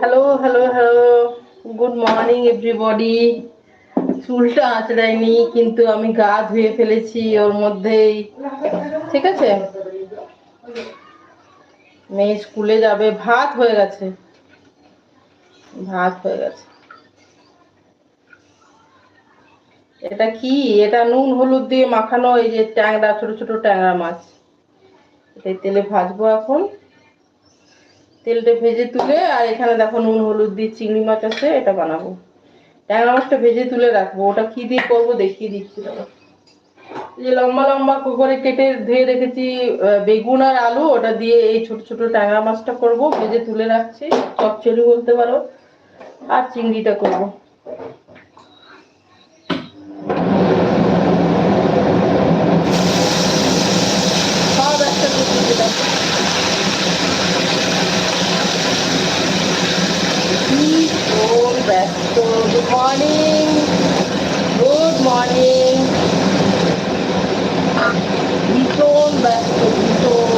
Hello hello hello good morning everybody চুলটা আঁচড়ায়নি, কিন্তু আমি গা ধুয়ে ফেলেছি ওর মধ্যেই। ঠিক আছে? মেয়ে স্কুলে যাবে, ভাত হয়ে গেছে। ভাত হয়ে গেছে। এটা কি? এটা নুন, হলুদ দিয়ে মাখানো, এই যে ট্যাংরা, ছোট ছোট ট্যাংরা মাছ। এটাই তেলে ভাজবো এখন। তেলটা ভেজে তুলে, আর এখানে দেখো নুন, হলুদ দিয়ে চিংড়ি মাছ আছে, এটা বানাবো। ট্যাংরা মাছটা ভেজে তুলে রাখব, ওটা কি দিয়ে করব দেখিয়ে দিচ্ছি দাদা যে লম্বা লম্বা করে কেটে ধুয়ে রেখেছি বেগুন আর আলু, ওটা দিয়ে এই ছোট ছোট ট্যাংরা মাছটা করব, ভেজে তুলে রাখছি, চচ্চড়ি বলতে পারো, আর চিংড়িটা করব। So, good morning. Good morning. Ah, we told, but we told.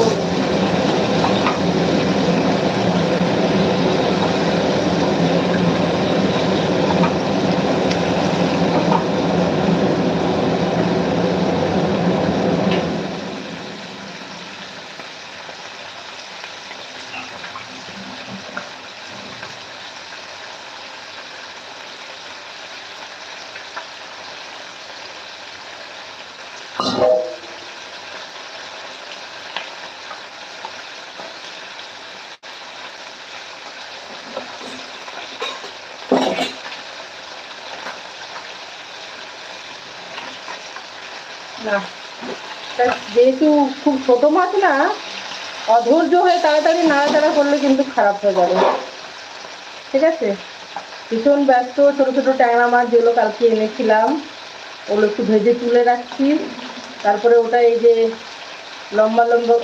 না। যেহেতু খুব ছোট মাছ না, অধৈর্য হয়ে তাড়াতাড়ি নাড়াচাড়া করলে কিন্তু খারাপ হয়ে যাবে। ঠিক আছে? ভীষণ ব্যস্ত, ছোট ছোট ট্যাংরা মাছ যেগুলো কালকে এনেছিলাম, ওগুলো একটু ভেজে তুলে রাখছি। তারপরে ওটা এই যে লম্বা লম্বা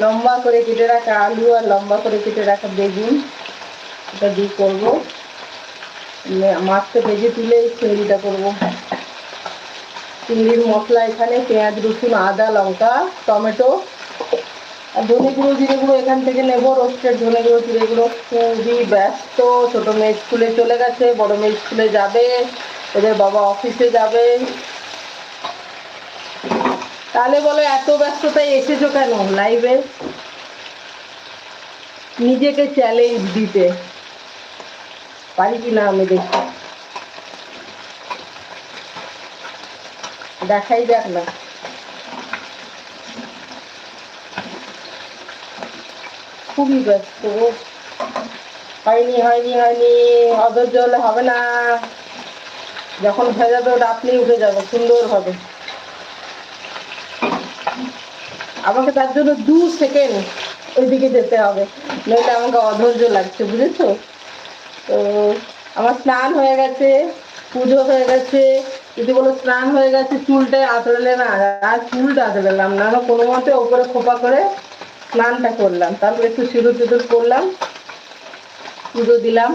লম্বা করে কেটে রাখা আলু আর লম্বা করে কেটে রাখা বেগুন, এটা দিয়ে করব। মাছটা ভেজে তুলে এই চিংড়িটা করব। চিংড়ির মশলা এখানে, পেঁয়াজ, রসুন, আদা, লঙ্কা, টমেটো, আর ধনে গুঁড়ো, জিরে গুঁড়ো এখান থেকে নেব, রোস্টেড ধনে গুঁড়ো, জিরে গুঁড়ো খুবই ব্যস্ত ছোটো মেয়ে স্কুলে চলে গেছে, বড় মেয়ে স্কুলে যাবে ওদের বাবা অফিসে যাবে। তাহলে বলো, এত ব্যস্ততায় এসেছ কেন লাইভে? নিজেকে চ্যালেঞ্জ দিতে। পারি কি না আমি দেখি দেখাই যাক না খুবই ব্যস্ত। হয়নি হয়নি হয়নি, অধৈর্য হলে হবে না। যখন হয়ে যাবে ওটা আপনি উঠে যাবে, সুন্দর হবে। আমাকে তার জন্য দু সেকেন্ড ওইদিকে যেতে হবে, নইলে আমাকে অধৈর্য লাগছে, বুঝেছ? তো আমার স্নান হয়ে গেছে, পুজো হয়ে গেছে। যদি বলো স্নান হয়ে গেছে, চুলটা আঁচড়ালে না, আর চুলটা আঁচড়ালাম না কোনো মতে ওপরে খোপা করে স্নানটা করলাম। তারপরে একটু সিঁদুর টিঁদুর করলাম, পুজো দিলাম,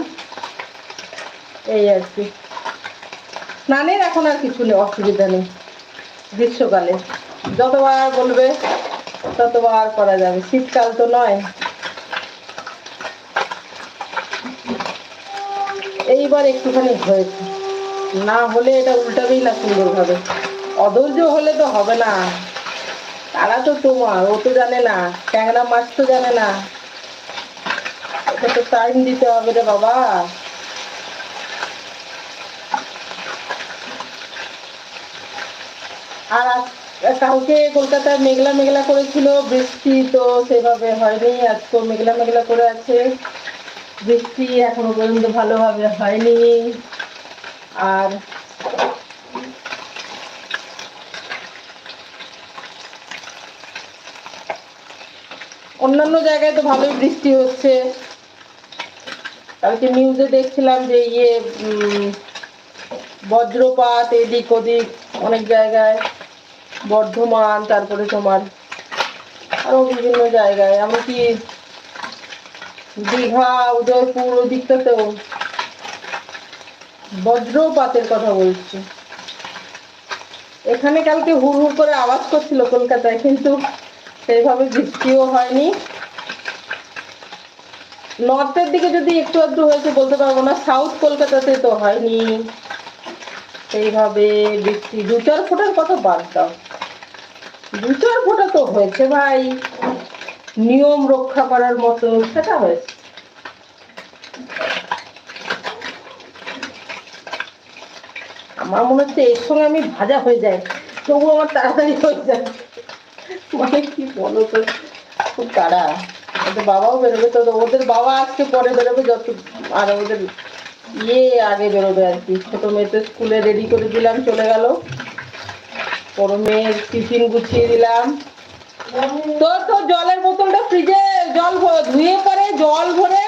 এই আর কি। স্নানের এখন আর কিছু নেই, অসুবিধা নেই, গ্রীষ্মকালে। যতবার বলবে, ততবার করা যাবে। শীতকাল তো নয়। এইবার একটুখানি হয়েছে। না হলে এটা উল্টাবেই না সুন্দরভাবে। অধৈর্য হলে তো হবে না। তারা তো তোমার, ও তো জানে না। ট্যাংরা মাছ তো জানে না। ওটা তো টাইম দিতে হবে রে বাবা। আর কালকে কলকাতায় মেঘলা মেঘলা করেছিল, বৃষ্টি তো সেভাবে হয়নি। আজকে মেঘলা মেঘলা করে আছে। বৃষ্টি এখনও পর্যন্ত ভালোভাবে হয়নি। আর অন্যান্য জায়গায় তো ভালোই বৃষ্টি হচ্ছে। কালকে নিউজে দেখছিলাম যে ইয়ে বজ্রপাত এদিক ওদিক অনেক জায়গায়, বর্ধমান, তারপরে তোমার আরও বিভিন্ন জায়গায়, এমনকি দীঘা, উদয়পুর, ওদিকটাতেও বজ্রপাতের কথা বলছি। এখানে কালকে হুড় হুড় করে আওয়াজ করছিল কলকাতায়, কিন্তু সেইভাবে বৃষ্টিও হয়নি। নর্থের দিকে যদি একটু আধটু হয়েছে বলতে পারব না, সাউথ কলকাতাতে তো হয়নি। সেইভাবে বৃষ্টি দু চার ফোটার কথা বাদ দাও। দু চার ফোঁটা তো হয়েছে ভাই। নিয়ম রক্ষা করার মতো সেটা হয়েছে। আমার মনে হচ্ছে এর সঙ্গে আমি ভাজা হয়ে যাই তবু আমার তাড়াতাড়ি হয়ে যায়। মানে কি বলো তো? খুব তাড়া। ওদের বাবাও বেরোবে তো ওদের বাবা আজকে পরে বেরোবে যত, আর ওদের ইয়ে আগে বেরোবে আর কি। ছোটো মেয়ে তো স্কুলে রেডি করে দিলাম, চলে গেল। বড় মেয়ের টিফিন গুছিয়ে দিলাম। তো তো জলের বোতলটা ফ্রিজে জল ধুয়ে পরে জল ভরে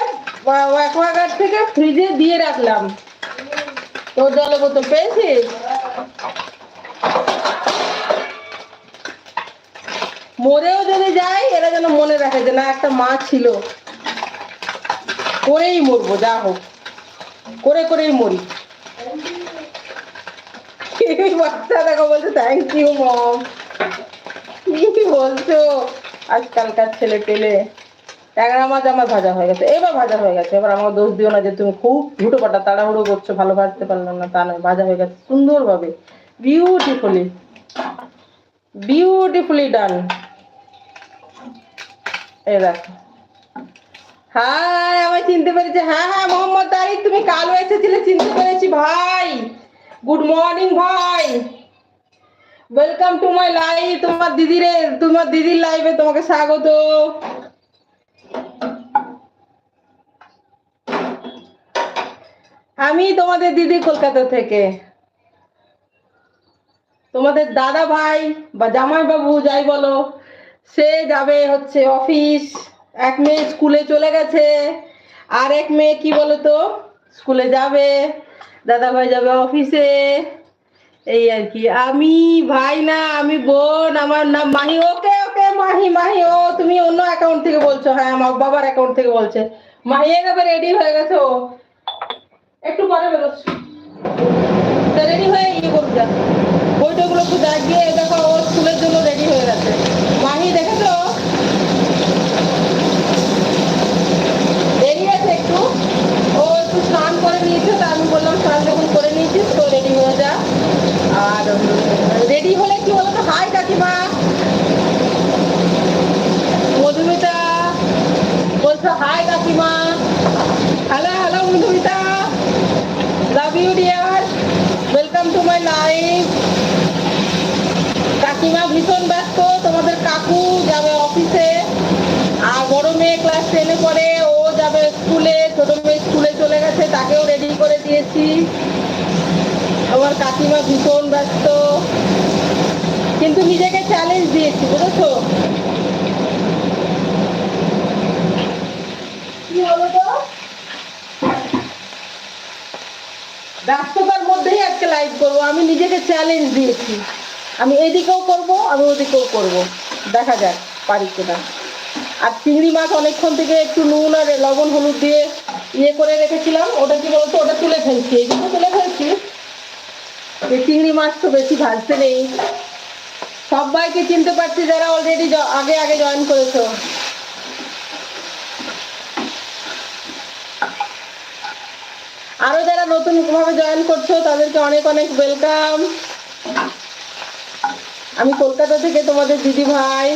থেকে ফ্রিজে দিয়ে রাখলাম। তোর জলের বোতল পেয়েছিস? মরেও যদি যাই, এরা যেন মনে রাখে যে না, একটা মা ছিল। করেই মরবো, যা হোক। করে করেই মরি। বাচ্চা দেখো বলছে থ্যাংক ইউ মম কি বলছো? আজকালকার ছেলে পেলে। ট্যাংরা মাছ আমার ভাজা হয়ে গেছে, এবার ভাজা হয়ে গেছে, এবার আমার দোষ দিও না যে তুমি খুব হুটো পাটা তাড়াহুড়ো করছ, ভালো ভাজতে পারলাম না, তা নয় ভাজা হয়ে গেছে, সুন্দরভাবে বিউটিফুলি বিউটিফুলি ডান দেখো। চিনতে পেরেছে হ্যাঁ হ্যাঁ মোহাম্মদ তারিক, তুমি কালো এসেছিলে, চিনতে পেরেছি, ভাই। গুড মর্নিং ভাই। ওয়েলকাম টু মাই লাইভ তোমার দিদিরে, তোমার দিদির লাইভে তোমাকে স্বাগত। আমি তোমাদের দিদি কলকাতা থেকে। তোমাদের দাদা ভাই বা জামাই বাবু যাই বলো, সে যাবে হচ্ছে অফিস। এক মেয়ে স্কুলে চলে গেছে। আর এক মেয়ে কি বলতো? স্কুলে যাবে। দাদা ভাই যাবে অফিসে। এই আর কি। আমি ভাই না, আমি বোন, আমার নাম মাহি। ওকে ওকে, মাহি মাহি। ও, তুমি অন্য অ্যাকাউন্ট থেকে বলছো। হ্যাঁ আমার বাবার অ্যাকাউন্ট থেকে বলছে। মাহি একেবারে রেডি হয়ে গেছে ও। একটু পরে বেরোচ্ছে। রেডি হয়ে ইয়ে করুক যা। বইটাগুলো একটু দেখ গিয়ে দেখো ওর স্কুলের জন্য রেডি হয়ে গেছে মাহি দেখেছ দেরি আছে একটু ও একটু স্নান করে নিয়েছে তা আমি বললাম স্নান যখন করে নিয়েছিস তো রেডি হয়ে যা আর রেডি হলে কি বলতো হাই কাকিমা মধুমিতা বলছো হাই কাকিমা hello hello Madhumita love you dear welcome to my life কাকিমা ভীষণ ব্যস্ত তোমাদের কাকু যাবে অফিসে আর বড় মেয়ে টেনে ও যাবে স্কুলে, ছোট মেয়ে স্কুলে চলে গেছে, তাকেও রেডি করে দিয়েছি। আমার কাকিমা ভীষণ ব্যস্ত। কিন্তু নিজেকে চ্যালেঞ্জ দিয়েছি, বুঝেছ? কি বলো তো? ব্যস্ততার মধ্যেই আজকে লাইভ করব। আমি নিজেকে চ্যালেঞ্জ দিয়েছি। আমি এদিকেও করব, আমি ওদিকেও করব। দেখা যাক, পারি কিনা। আর চিংড়ি মাছ অনেকক্ষণ থেকে একটু নুন আর লবণ হলুদ দিয়ে ইয়ে করে রেখেছিলাম। ওটা কি বলতো? ওটা তুলে ফেলছি। এই জন্য তুলে ফেলছি। যে চিংড়ি মাছ তো বেশি ভাজতে নেই। সবাইকে চিনতে পারছি যারা অলরেডি আগে আগে জয়েন করেছ। আরও যারা নতুন ভাবে জয়েন করছ, তাদেরকে অনেক অনেক ওয়েলকাম আমি কলকাতা থেকে তোমাদের দিদি ভাই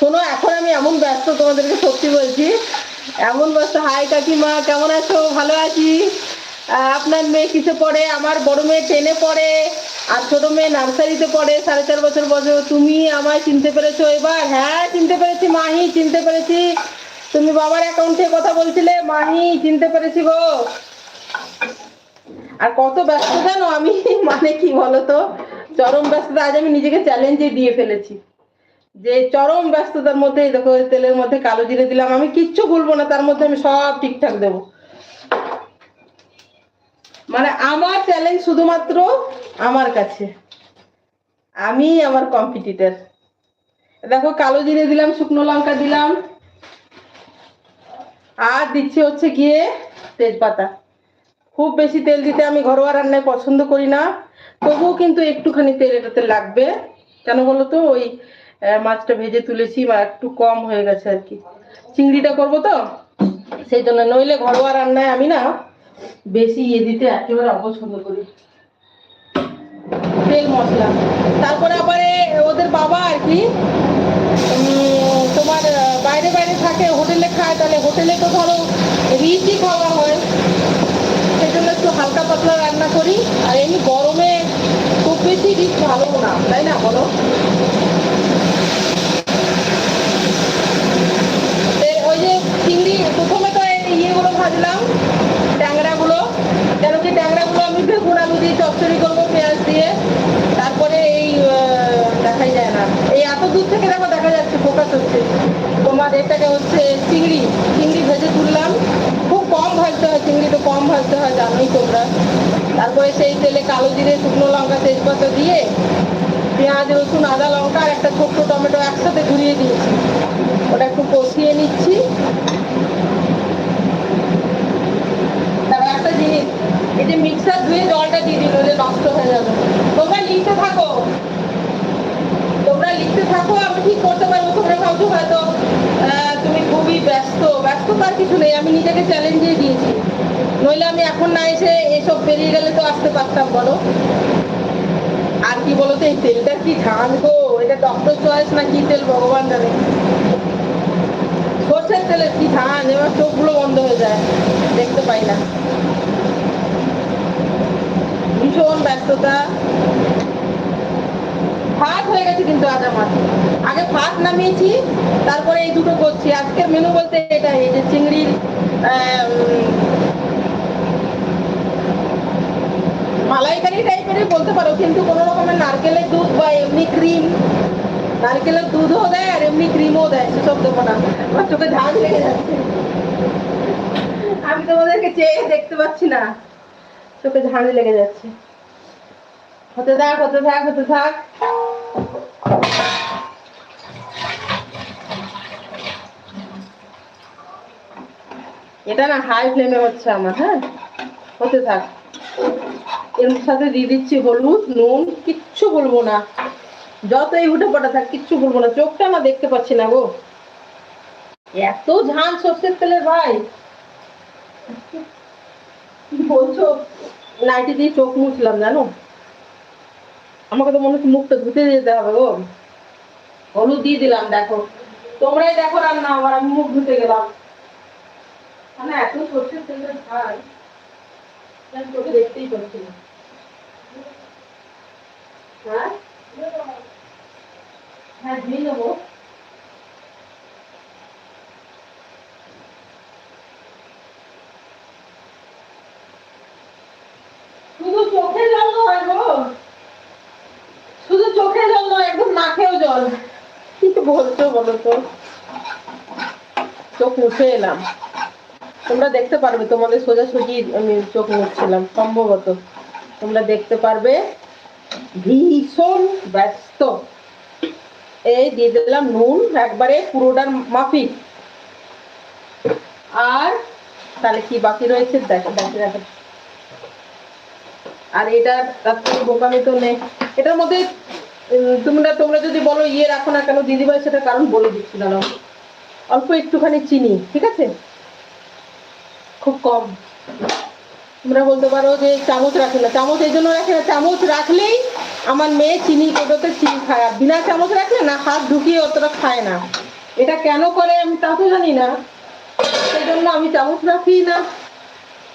শোনো, এখন আমি এমন ব্যস্ত, তোমাদেরকে সত্যি বলছি। এমন ব্যস্ত, হাই কাকিমা, কেমন আছো? ভালো আছি? আপনার মেয়ে কিসে পড়ে? আমার বড় মেয়ে টেনে পড়ে, আর ছোট মেয়ে নার্সারিতে পড়ে, সাড়ে চার বছর বছর তুমি আমায় চিনতে পেরেছ এবার? হ্যাঁ চিনতে পেরেছি, মাহি, চিনতে পেরেছি। তুমি বাবার অ্যাকাউন্টে কথা বলছিলে, মাহি, চিনতে পেরেছি গো। আর কত ব্যস্ত জানো আমি? মানে কি বলতো? চরম ব্যস্ততা আজ আমি নিজেকে চ্যালেঞ্জে দিয়ে ফেলেছি। যে চরম ব্যস্ততার মধ্যে দেখো তেলের মধ্যে কালো জিরে দিলাম, আমি কিচ্ছু বলব না, তার মধ্যে আমি সব ঠিকঠাক দেব। মানে আমার চ্যালেঞ্জ শুধুমাত্র আমার কাছে। আমি আমার কম্পিটিটর দেখো কালো জিরে দিলাম, শুকনো লঙ্কা দিলাম। আর দিচ্ছি হচ্ছে গিয়ে তেজপাতা। খুব বেশি তেল দিতে আমি ঘরোয়া রান্নায় পছন্দ করি না, তবুও কিন্তু একটুখানি তেল এটাতে লাগবে। কেন বলো তো? ওই মাছটা ভেজে তুলেছি বা একটু কম হয়ে গেছে আর কি। চিংড়িটা করব তো? সেই জন্য নইলে ঘরোয়া রান্নায় আমি না বেশি ইয়ে দিতে একেবারে অপছন্দ করি। তেল মশলা। তারপরে আবার ওদের বাবা আর কি তোমার বাইরে বাইরে থাকে, হোটেলে খায়, তাহলে হোটেলে তো ধরো রিচই খাওয়া হয়। সেই জন্য একটু হালকা পাতলা রান্না করি। আর এমনি গরমে খুব বেশি রিচ ভালো না, তাই না বলো এ, ওই যে চিংড়ি প্রথমে তো এই ভাজলাম। ট্যাংরাগুলো কেন কি ট্যাংরাগুলো আমি বেগুন দিয়ে চচ্চড়ি করব পেঁয়াজ দিয়ে। তারপরে এই দেখাই যায় না। এই এত দূর থেকে দেখো, দেখা যাচ্ছে, ফোকাস হচ্ছে। তোমার এটাকে হচ্ছে চিংড়ি চিংড়ি ভেজে তুললাম। খুব কম ভাজতে হয়, চিংড়ি তো কম ভাজতে হয়, জানোই তোমরা। তারপরে সেই তেলে কালো জিরে, শুকনো লঙ্কা, তেজপাতা দিয়ে পেঁয়াজ, রসুন, আদা লঙ্কা আর একটা ছোট্ট টমেটো একসাথে ঘুরিয়ে দিয়েছি। ওটা একটু কষিয়ে নিচ্ছি তারপর একটা জিনিস এই মিক্সার ধুয়ে জলটা দিয়ে দিল যে নষ্ট হয়ে যাবে। তোমরা লিখতে থাকো। তোমরা লিখতে থাকো, আমি ঠিক করতে পারব, তোমরা ভাবছ হয়তো তুমি খুবই ব্যস্ত। ব্যস্ততার কিছু নেই, আমি নিজেকে চ্যালেঞ্জ দিয়ে দিয়েছি। নইলে আমি এখন না এসে এসব পেরিয়ে গেলে তো আসতে পারতাম, বলো। আর কি বলতো, এই তেলটার কি ঝাঁঝ গো? এটা ডক্টর চয়েস না কি তেল ভগবান জানে। সর্ষের তেলের কি ধান এবার চোখগুলো বন্ধ হয়ে যায়। দেখতে পাই না। ভীষণ ব্যস্ততা। ভাত হয়ে গেছে কিন্তু আজ আমার। আগে ভাত নামিয়েছি, তারপরে এই দুটো করছি। আজকের মেনু বলতে এটা এই যে চিংড়ির মালাইকারি টাইপেরই বলতে পারো, কিন্তু কোনো রকমের নারকেলের দুধ বা এমনি ক্রিম নারকেলের দুধও দেয় আর এমনি ক্রিমও দেয়, সেসব দেবো না। আমার চোখে ঝাঁজ লেগে যাচ্ছে। আমি তোমাদেরকে চেয়ে দেখতে পাচ্ছি না। চোখে ঝাঁজ লেগে যাচ্ছে। হতে থাক হতে থাক হতে থাক। এটা না হাই ফ্লেমে হচ্ছে আমার হ্যাঁ? হতে থাক। এর সাথে দিয়ে দিচ্ছি হলুদ, নুন, কিচ্ছু বলব না। যতই উঠে পড়া থাক, কিচ্ছু বলব না। চোখটা না দেখতে পাচ্ছি না গো। এত ঝাল সর্ষের তেলের ভাই। কি বলছো? নাইটি দিয়ে চোখ মুছলাম, জানো? আমাকে তো মনে হচ্ছে মুখটা ধুতে যেতে হবে গো। হলুদ দিয়ে দিলাম, দেখো। তোমরাই দেখো রান্না আবার, আমি মুখ ধুতে গেলাম। মানে এত সর্ষের তেলের ভাই চোখে দেখতেই পাচ্ছি হ্যাঁ? হ্যাঁ দিয়ে নেব জল নয় গো। শুধু জল নয় নাকেও জল। কি বলছো বলো তো? চোখ মুছে এলাম। তোমরা দেখতে পারবে, তোমাদের আমি চোখ মুছছিলাম, সম্ভবত। তোমরা দেখতে পারবে, ভীষণ ব্যস্ত। এই দিয়ে দিলাম নুন, একবারে পুরোটার মাফিক। আর তাহলে কি বাকি রয়েছে? দেখো দেখো দেখো। আর এটা তার থেকে বোকামি তো নেই। এটার মধ্যে তোমরা তোমরা যদি বলো ইয়ে রাখো না কেন, দিদিভাই সেটা কারণ বলে দিচ্ছি, দাঁড়াও। অল্প একটুখানি চিনি, ঠিক আছে? খুব কম। তোমরা বলতে পারো যে চামচ রাখে না। চামচ এই জন্য রাখে না, চামচ রাখলেই আমার মেয়ে চিনি কোটোতে চিনি খায়। আর বিনা চামচ রাখলে না, হাত ঢুকিয়ে অতটা খায় না। এটা কেন করে আমি তা তো জানি না। সেই জন্য আমি চামচ রাখি না।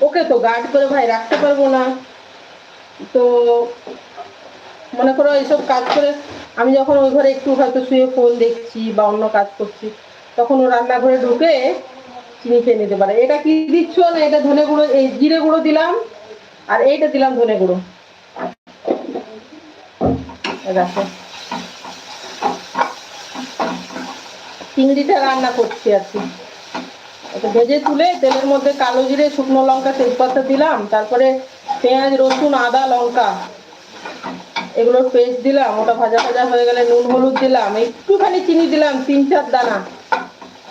ওকে তো গার্ড করে ভাই, রাখতে পারব না। তো মনে করো এইসব কাজ করে আমি যখন ওই ঘরে একটু হয়তো শুয়ে ফোন দেখছি বা অন্য কাজ করছি, তখন ও রান্নাঘরে ঢুকে চিনি খেয়ে নিতে পারে। এটা কি দিচ্ছ না? এটা ধনে গুঁড়ো, এই জিরে গুঁড়ো দিলাম আর এইটা দিলাম ধনে গুঁড়ো। চিংড়িটা রান্না করছি আর কি। ভেজে তুলে তেলের মধ্যে কালো জিরে, শুকনো লঙ্কা, তেজপাতা দিলাম, তারপরে পেঁয়াজ, রসুন, আদা, লঙ্কা। এগুলোর পেস্ট দিলাম, ওটা ভাজা ভাজা হয়ে গেলে নুন, হলুদ দিলাম, একটুখানি চিনি দিলাম, তিন, চার দানা।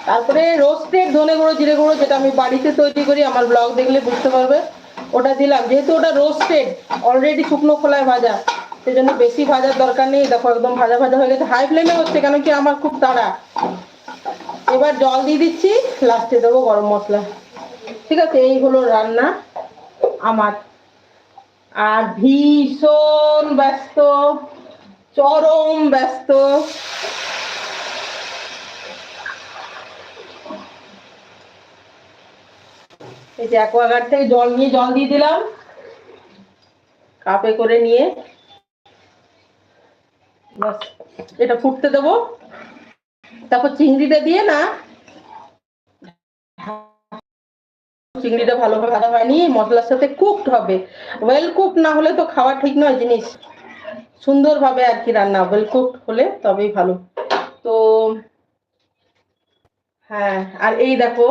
তারপরে রোস্টেড ধনে গুঁড়ো, জিরে গুঁড়ো, যেটা আমি বাড়িতে তৈরি করি, আমার ব্লগ দেখলে বুঝতে পারবে, ওটা দিলাম। যেহেতু ওটা রোস্টেড অলরেডি শুকনো খোলায় ভাজা সেই জন্য বেশি ভাজার দরকার নেই। দেখো, একদম ভাজা ভাজা হয়ে গেছে। হাই ফ্লেমে হচ্ছে কেন কি, আমার খুব তাড়া। এবার জল দিয়ে দিচ্ছি লাস্টে দেবো গরম মশলা। ঠিক আছে, এই হলো রান্না আমার। আর ভীষণ ব্যস্ত, চরম ব্যস্ত। এই যে অ্যাকোয়াগার্ড থেকে জল নিয়ে জল দিয়ে দিলাম। কাপে করে নিয়ে এটা ফুটতে দেবো। তারপর চিংড়িটা দিয়ে না চিংড়িটা ভালোভাবে ভাজা হয়নি, মশলার সাথে কুকড হবে। ওয়েল কুক না হলে তো খাওয়া ঠিক নয় জিনিস। সুন্দরভাবে আর কি রান্না ওয়েল কুকড হলে তবেই ভালো। তো হ্যাঁ আর এই দেখো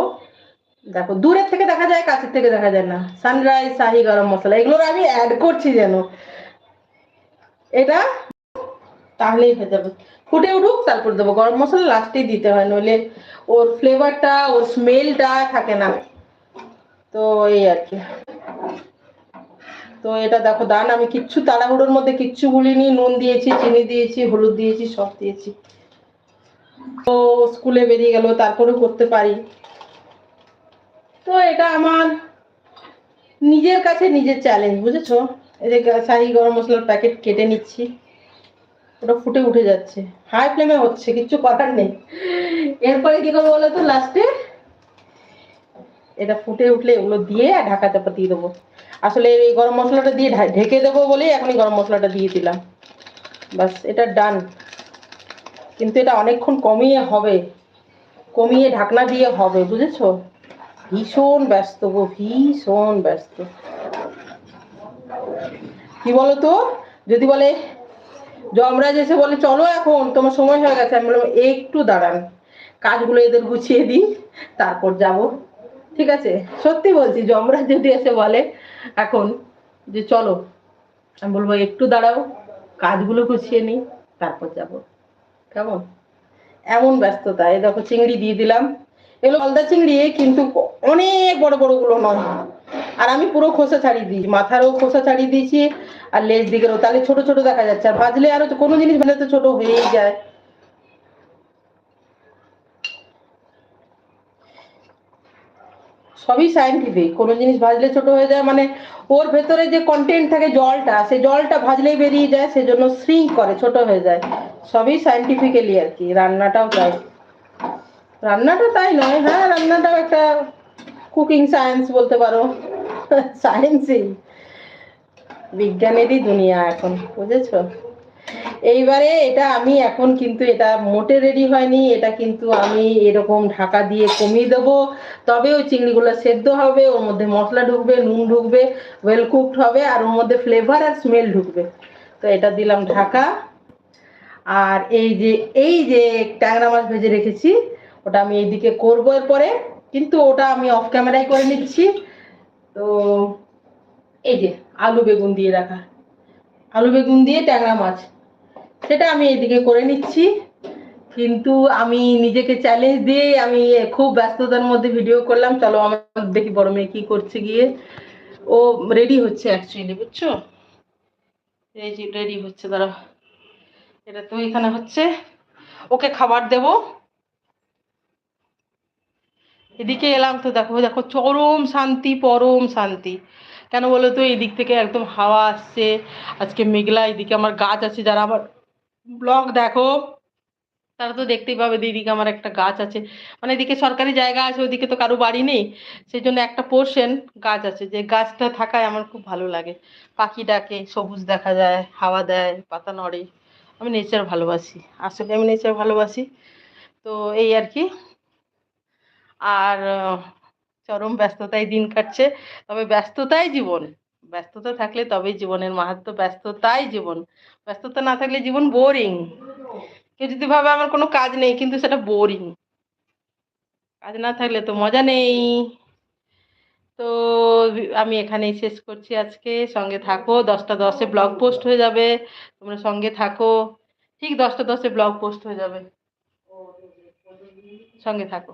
দেখো, দূরের থেকে দেখা যায়, কাছের থেকে দেখা যায় না। সানরাইজ শাহি, গরম মশলা, এগুলোর আমি অ্যাড করছি যেন। এটা তাহলেই হয়ে যাবে। ফুটে উঠুক, তারপর দেবো। গরম মশলা লাস্টেই দিতে হয়, নইলে ওর ফ্লেভারটা ওর স্মেলটা থাকে না। তো এই আর কি। তো এটা দেখো দান, আমি কিচ্ছু তাড়াহুড়োর মধ্যে কিচ্ছু বলিনি নুন দিয়েছি, চিনি দিয়েছি, হলুদ দিয়েছি, সব দিয়েছি। তো স্কুলে বেরিয়ে গেল, তারপরেও করতে পারি। তো এটা আমার নিজের কাছে নিজের চ্যালেঞ্জ বুঝেছ? এই যে শাহি গরম মশলার প্যাকেট কেটে নিচ্ছি। ওটা ফুটে উঠে যাচ্ছে। হাই ফ্লেমে হচ্ছে, কিচ্ছু করার নেই। এরপরে কি করব বলো তো লাস্টে এটা ফুটে উঠলে এগুলো দিয়ে ঢাকা চাপা দিয়ে দেবো। আসলে এই গরম মশলাটা দিয়ে ঢেকে দেবো বলেই এখনই গরম মশলাটা দিয়ে দিলাম। বাস, এটা ডান। কিন্তু এটা অনেকক্ষণ কমিয়ে হবে। কমিয়ে ঢাকনা দিয়ে হবে, বুঝেছ? ভীষণ ব্যস্ত গো, ভীষণ ব্যস্ত। কি বলো তো যদি বলে, যমরাজ এসে বলে, চলো এখন, তোমার সময় হয়ে গেছে। আমি বললাম, একটু দাঁড়ান। কাজগুলো এদের গুছিয়ে দিই, তারপর যাব। ঠিক আছে? সত্যি বলছি, যমরাজ যদি এসে বলে এখন যে চলো, আমি বলব একটু দাঁড়াও, কাজগুলো গুছিয়ে নিই, তারপর যাব। কেমন? এমন ব্যস্ততা। এই দেখো চিংড়ি দিয়ে দিলাম। এগুলো গলদা চিংড়ি, কিন্তু অনেক বড় বড়গুলো নয়। আর আমি পুরো খোসা ছাড়িয়ে দিয়েছি, মাথারও খোসা ছাড়িয়ে দিয়েছি, আর লেজ দিকেরও। তাহলে ছোট ছোট দেখা যাচ্ছে। আর ভাজলে আরও কোনো জিনিস ভাজলে তো ছোট হয়েই যায়। সবই সায়েন্টিফিক কোনো জিনিস ভাজলে ছোট হয়ে যায় মানে ওর ভেতরে যে কন্টেন্ট থাকে জলটা, সেই জলটা ভাজলেই বেরিয়ে যায়, সেজন্য শ্রিঙ্ক করে, ছোট হয়ে যায়। সবই সায়েন্টিফিক্যালি আর কি, রান্নাটাও তাই। রান্নাটা তাই নয় হ্যাঁ রান্নাটাও একটা কুকিং সায়েন্স বলতে পারো। সায়েন্সই বিজ্ঞানেরই দুনিয়া এখন, বুঝেছ? এইবারে এটা আমি এখন কিন্তু এটা মোটে রেডি হয়নি, এটা কিন্তু আমি এরকম ঢাকা দিয়ে কমিয়ে দেবো। তবে ওই চিংড়িগুলো সেদ্ধ হবে, ওর মধ্যে মশলা ঢুকবে, নুন ঢুকবে ওয়েল কুকড হবে, আর ওর মধ্যে ফ্লেভার আর স্মেল ঢুকবে। তো এটা দিলাম ঢাকা। আর এই যে এই যে ট্যাংরা মাছ ভেজে রেখেছি, ওটা আমি এইদিকে করব এরপরে। কিন্তু ওটা আমি অফ ক্যামেরায় করে নিচ্ছি। তো এই যে, আলু বেগুন দিয়ে রাখা। আলু বেগুন দিয়ে ট্যাংরা মাছ। সেটা আমি এদিকে করে নিচ্ছি। কিন্তু আমি নিজেকে চ্যালেঞ্জ দিয়ে আমি খুব ব্যস্ততার মধ্যে ভিডিও করলাম। চলো আমার দেখি বড় মেয়ে কি করছে গিয়ে। ও রেডি হচ্ছে অ্যাকচুয়ালি বুঝছ? এই রেডি হচ্ছে দাঁড়া এটা তো এখানে হচ্ছে। ওকে খাবার দেবো। এদিকে এলাম তো দেখো দেখো চরম শান্তি, পরম শান্তি। কেন বলো তো? এদিক থেকে একদম হাওয়া আসছে। আজকে মেঘলা, এদিকে আমার গাছ আছে, যারা আমার ব্লগ দেখো। তারা তো দেখতেই পাবে দিদিকে আমার একটা গাছ আছে। মানে এদিকে সরকারি জায়গা আছে, ওদিকে তো কারও বাড়ি নেই। সেই জন্য একটা পোর্শন গাছ আছে, যে গাছটা থাকায় আমার খুব ভালো লাগে। পাখি ডাকে, সবুজ দেখা যায়, হাওয়া দেয়, পাতা নড়ে। আমি নেচার ভালোবাসি, আসলে আমি নেচার ভালোবাসি। তো এই আর কি। আর চরম ব্যস্ততায় দিন কাটছে, তবে ব্যস্ততাই জীবন। ব্যস্ততা থাকলে তবেই জীবনের মাহাত্ম্য ব্যস্ততাই জীবন। ব্যস্ততা না থাকলে জীবন বোরিং কেউ যদি ভাবে আমার কোনো কাজ নেই, কিন্তু সেটা বোরিং কাজ না থাকলে তো মজা নেই। তো আমি এখানেই শেষ করছি আজকে। সঙ্গে থাকো, দশটা দশে ব্লগ পোস্ট হয়ে যাবে। তোমরা সঙ্গে থাকো। ঠিক দশটা দশে ব্লগ পোস্ট হয়ে যাবে। সঙ্গে থাকো।